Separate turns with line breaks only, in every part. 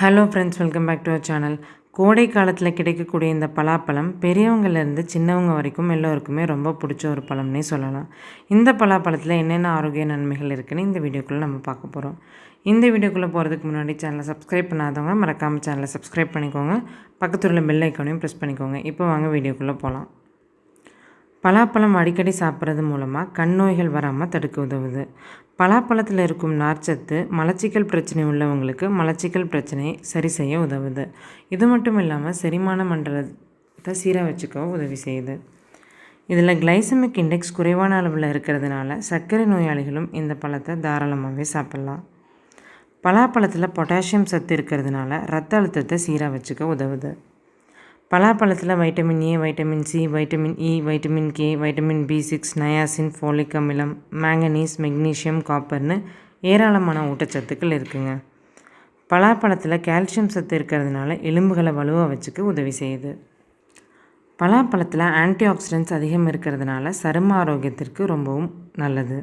Hello friends welcome back to our channel கோடை காலத்தில் கிடைக்கக்கூடிய இந்த பலாப்பழம் பெரியவங்கலேருந்து சின்னவங்க வரைக்கும் எல்லோருக்குமே ரொம்ப பிடிச்ச ஒரு பழம்னே சொல்லலாம். இந்த பலாப்பழத்தில் என்னென்ன ஆரோக்கிய நன்மைகள் இருக்குன்னு இந்த வீடியோக்குள்ளே நம்ம பார்க்க போகிறோம் இந்த வீடியோக்குள்ளே போகிறதுக்கு முன்னாடி சேனலை சப்ஸ்கிரைப் பண்ணாதவங்க மறக்காமல் சேனலை சப்ஸ்கிரைப் பண்ணிக்கோங்க. பக்கத்தில் உள்ள பெல் ஐக்கானையும் ப்ரெஸ் பண்ணிக்கோங்க. இப்போ வாங்க வீடியோக்குள்ளே போகலாம் பலாப்பழம் அடிக்கடி சாப்பிட்றது மூலமாக கண் நோய்கள் வராமல் தடுக்க உதவுது. பலாப்பழத்தில் இருக்கும் நார்ச்சத்து மலச்சிக்கல் பிரச்சனை உள்ளவங்களுக்கு மலச்சிக்கல் பிரச்சனையை சரி செய்ய உதவுது. இது மட்டும் இல்லாமல் செரிமான மண்டலத்தை சீராக வச்சுக்கவும் உதவி செய்யுது. இதில் கிளைசமிக் இண்டெக்ஸ் குறைவான அளவில் இருக்கிறதுனால சர்க்கரை நோயாளிகளும் இந்த பழத்தை தாராளமாகவே சாப்பிட்லாம். பலாப்பழத்தில் பொட்டாசியம் சத்து இருக்கிறதுனால ரத்த அழுத்தத்தை சீராக வச்சுக்க உதவுது. பலாப்பழத்தில் vitamin A vitamin C vitamin E vitamin K vitamin B six niacin folic அமிலம் மேங்கனீஸ் மெக்னீஷியம் காப்பர்னு ஏராளமான ஊட்டச்சத்துக்கள் இருக்குங்க. பலாப்பழத்தில் கால்சியம் சத்து இருக்கிறதுனால எலும்புகளை வலுவாக வச்சுக்க உதவி செய்யுது. பலாப்பழத்தில் ஆன்டி ஆக்சிடென்ட்ஸ் அதிகம் இருக்கிறதுனால சரும ஆரோக்கியத்திற்கு ரொம்பவும் நல்லது.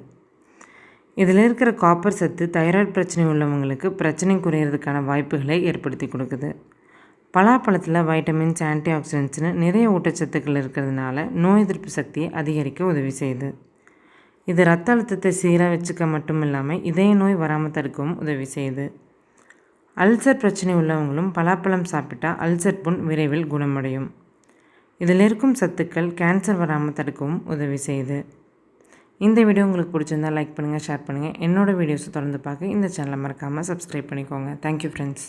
இதில் இருக்கிற காப்பர் சத்து தைராய்டு பிரச்சனை உள்ளவங்களுக்கு பிரச்சனை குறையிறதுக்கான வாய்ப்புகளை ஏற்படுத்தி கொடுக்குது. பலாப்பழத்தில் வைட்டமின்ஸ் ஆன்டி ஆக்சிடென்ட்ஸ்னு நிறைய ஊட்டச்சத்துக்கள் இருக்கிறதுனால நோய் எதிர்ப்பு சக்தியை அதிகரிக்க உதவி செய்யுது. இது ரத்த அழுத்தத்தை சீராக வச்சுக்க மட்டும் இல்லாமல் இதய நோய் வராமல் தடுக்கவும் உதவி செய்யுது. அல்சர் பிரச்சனை உள்ளவங்களும் பலாப்பழம் சாப்பிட்டா அல்சர் புண் விரைவில் குணமடையும். இதில் இருக்கும் சத்துக்கள் கேன்சர் வராமல் தடுக்கவும் உதவி செய்யுது. இந்த வீடியோ உங்களுக்கு பிடிச்சிருந்தால் லைக் பண்ணுங்கள் ஷேர் பண்ணுங்கள் என்னோடய வீடியோஸை தொடர்ந்து பார்க்க இந்த சேனலை மறக்காமல் சப்ஸ்கிரைப் பண்ணிக்கோங்க. Thank you friends